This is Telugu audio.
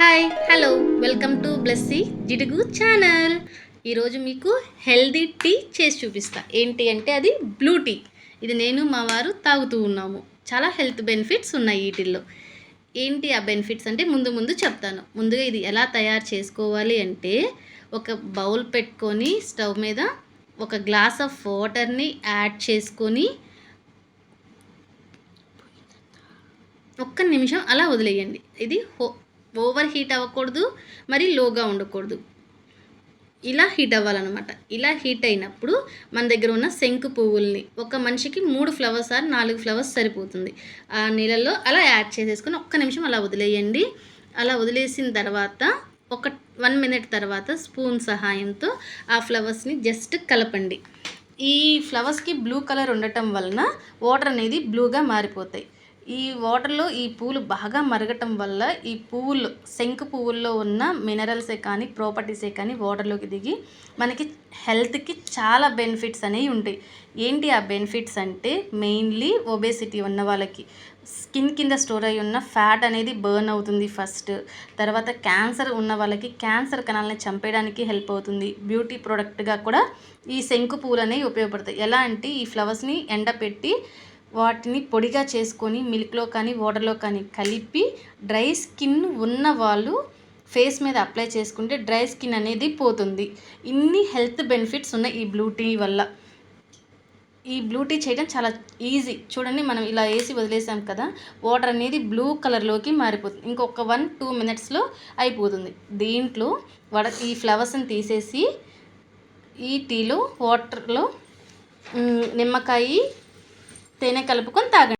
Hi hello welcome to Blessy Jidugu channel. ఈరోజు మీకు హెల్దీ టీ చేసి చూపిస్తా. ఏంటి అంటే అది బ్లూ టీ. ఇది నేను మా వారు తాగుతూ ఉన్నాము. చాలా హెల్త్ బెనిఫిట్స్ ఉన్నాయి వీటిల్లో. ఏంటి ఆ బెనిఫిట్స్ అంటే ముందు ముందు చెప్తాను. ముందుగా ఇది ఎలా తయారు చేసుకోవాలి అంటే ఒక బౌల్ పెట్టుకొని స్టవ్ మీద ఒక గ్లాస్ ఆఫ్ వాటర్ని యాడ్ చేసుకొని ఒక్క నిమిషం అలా వదిలేయండి. ఇది హో ఓవర్ హీట్ అవ్వకూడదు మరి లోగా ఉండకూడదు. ఇలా హీట్ అవ్వాలన్నమాట. ఇలా హీట్ అయినప్పుడు మన దగ్గర ఉన్న శంకు పువ్వుల్ని ఒక మనిషికి మూడు ఫ్లవర్స్ ఆర్ నాలుగు ఫ్లవర్స్ సరిపోతుంది. ఆ నీళ్ళల్లో అలా యాడ్ చేసేసుకొని ఒక్క నిమిషం అలా వదిలేయండి. అలా వదిలేసిన తర్వాత ఒక వన్ మినిట్ తర్వాత స్పూన్ సహాయంతో ఆ ఫ్లవర్స్ని జస్ట్ కలపండి. ఈ ఫ్లవర్స్కి బ్లూ కలర్ ఉండటం వలన వాటర్ అనేది బ్లూగా మారిపోతాయి. ఈ వాటర్లో ఈ పూలు బాగా మరగటం వల్ల ఈ పువ్వులు శంకు పువ్వుల్లో ఉన్న మినరల్సే కానీ ప్రాపర్టీసే కానీ వాటర్లోకి దిగి మనకి హెల్త్కి చాలా బెనిఫిట్స్ అనేవి ఉంటాయి. ఏంటి ఆ బెనిఫిట్స్ అంటే మెయిన్లీ ఒబేసిటీ ఉన్న వాళ్ళకి. స్కిన్ కింద స్టోర్ అయి ఉన్న ఫ్యాట్ అనేది బర్న్ అవుతుంది ఫస్ట్. తర్వాత క్యాన్సర్ ఉన్న వాళ్ళకి క్యాన్సర్ కణాలని చంపేయడానికి హెల్ప్ అవుతుంది. బ్యూటీ ప్రోడక్ట్గా కూడా ఈ శంకు పువ్వులు అనేవి ఉపయోగపడతాయి. ఎలా అంటే ఈ ఫ్లవర్స్ని ఎండపెట్టి వాటిని పొడిగా చేసుకొని మిల్క్లో కానీ వాటర్లో కానీ కలిపి డ్రై స్కిన్ ఉన్న వాళ్ళు ఫేస్ మీద అప్లై చేసుకుంటే డ్రై స్కిన్ అనేది పోతుంది. ఇన్ని హెల్త్ బెనిఫిట్స్ ఉన్నాయి ఈ బ్లూ టీ వల్ల. ఈ బ్లూ టీ చేయడం చాలా ఈజీ. చూడండి మనం ఇలా వేసి వదిలేసాం కదా వాటర్ అనేది బ్లూ కలర్లోకి మారిపోతుంది. ఇంకొక వన్ టూ మినిట్స్లో అయిపోతుంది. దీంట్లో వడ ఈ ఫ్లవర్స్ని తీసేసి ఈ టీలో వాటర్లో నిమ్మకాయ తేనె కలుపుకొని తాగండి.